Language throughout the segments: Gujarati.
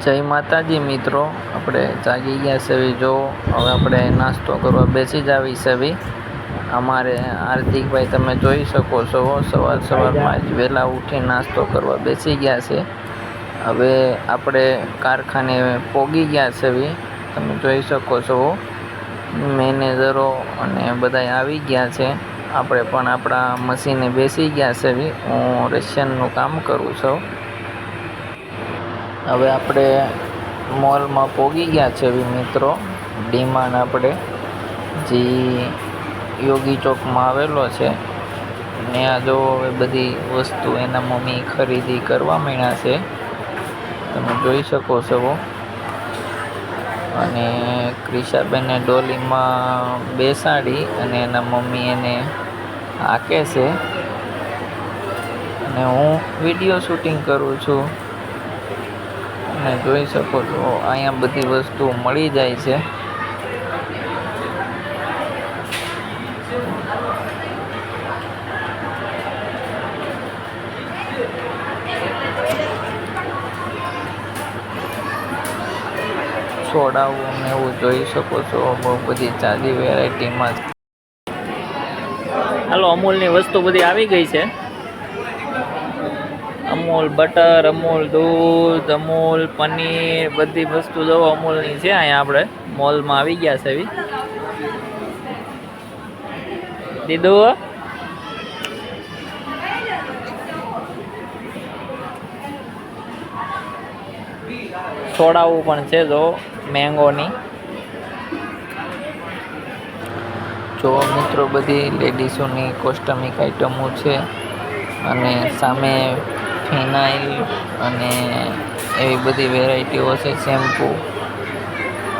જય માતાજી મિત્રો, આપણે જાગી ગયા છે જો, હવે આપણે નાસ્તો કરવા બેસી જ આવી છે અમારે હાર્દિકભાઈ તમે જોઈ શકો છો, સવાર સવારમાં જ વહેલા ઉઠી નાસ્તો કરવા બેસી ગયા છે. હવે આપણે કારખાને પોગી ગયા છે તમે જોઈ શકો છો, મેનેજરો અને બધા આવી ગયા છે. આપણે પણ આપણા મશીને બેસી ગયા છે હું રશિયનનું કામ કરું છું. હવે આપણે મોલમાં પોગી ગયા છે મિત્રો. ડીમાન આપણે. જે યોગી ચોકમાં આવેલો છે. ત્યાં જો હવે બધી વસ્તુ એના મમ્મી ખરીદી કરવા માંડ્યા છે. તમે જોઈ શકો છો. અને ક્રિશાબેને ડોલીમાં બેસાડી અને એના મમ્મી એને હાકે છે. અને હું વીડિયો શૂટિંગ કરું છું. અને જોઈ શકો છો, અહીંયા બધી વસ્તુ મળી જાય છે. સોડાઓ ને એવું જોઈ શકો છો, બહુ બધી ચાલી વેરાયટીમાં હાલો, અમૂલની વસ્તુ બધી આવી ગઈ છે. અમૂલ બટર, અમૂલ દૂધ, અમૂલ પનીર, બધી વસ્તુ જો અમૂલની છે અહીંયા આપણે મોલમાં આવી ગયા છે એવી. દીધું સોડાઓ પણ છે જો મેંગોની. જો મિત્રો બધી લેડીઝોની કોસ્ટમિક આઇટમો છે અને સામે ફિનાઇલ અને એવી બધી વેરાયટીઓ છે, શેમ્પૂ.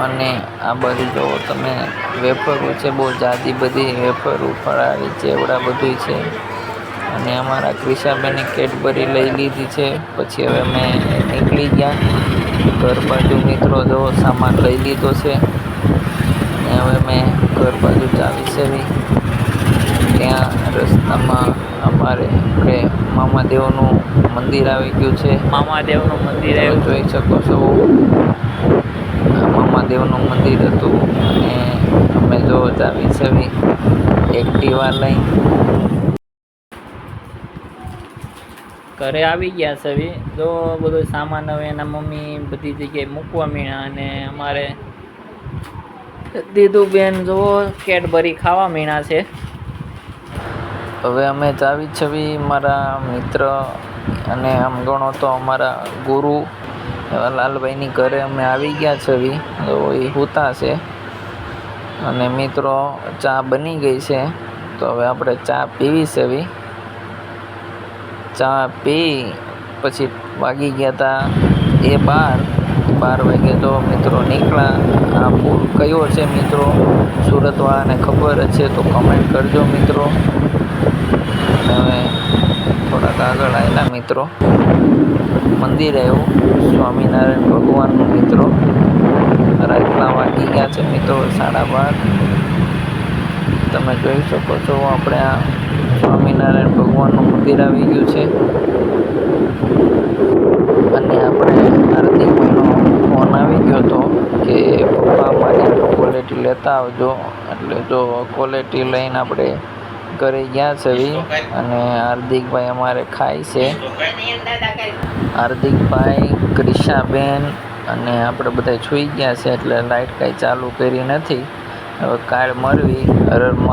અને આ બાજુ જુઓ તમે વેફરો છે, બહુ જાજી બધી વેફરો ફરાળી ચેવડા બધું છે. અને અમારા ક્રિશાબેને કેડબરી લઈ લીધી છે. પછી હવે અમે નીકળી ગયા. ઘર બાજુ મિત્રો જો સામાન લઈ લીધો છે. અને હવે મેં ઘર બાજુ ચાવી છે ત્યાં રસ્તામાં અમારે આપણે મામાદેવનું મંદિર આવી ગયું છે. મામાદેવનું મંદિર આવ્યું. જોઈ શકો છો. મામાદેવનું મંદિર હતું અને અમે જો ચાવી છવી એકટીવા લઈ. ઘરે આવી ગયા છે હવે. જો બધો સામાન હવે એના મમ્મી બધી જગ્યાએ મૂકવા મીણા અને અમારે દીદુબેન જો કેડબરી ખાવા મીણા છે. હવે અમે ચાવી છવી મારા મિત્ર અને આમ ગણો તો અમારા ગુરુ લાલભાઈની ઘરે અમે આવી ગયા છવી. તો એ હુતા છે. અને મિત્રો, ચા બની ગઈ છે. તો હવે આપણે ચા પીવી છે બી ચા પી પછી વાગી ગયા હતા એ બાર. બાર વાગે તો મિત્રો નીકળ્યા. આ પુલ કયો છે મિત્રો? સુરતવાળાને ખબર છે તો કમેન્ટ કરજો મિત્રો. હવે થોડાક આગળ આવેલા મિત્રો. મંદિર આવ્યું સ્વામિનારાયણ ભગવાનનું મિત્રો. રાતના વાગી ગયા છે મિત્રો સાડા બાર. તમે જોઈ શકો છો આપણે આ સ્વામિનારાયણ ભગવાનનું મંદિર આવી ગયું છે. અને આપણે હાર્દિકભાઈનો ફોન આવી ગયો હતો કે પપ્પા મારી ક્વોલિટી લેતા આવજો. એટલે જો ક્વોલિટી લઈને આપણે ઘરે ગયા છે અને હાર્દિકભાઈ અમારે ખાય છે. હાર્દિકભાઈ, ક્રિશાબેન અને આપણે બધા સૂઈ ગયા છે એટલે લાઇટ કાંઈ ચાલુ કરી નથી. હવે કાળ મળવી હરરમાં.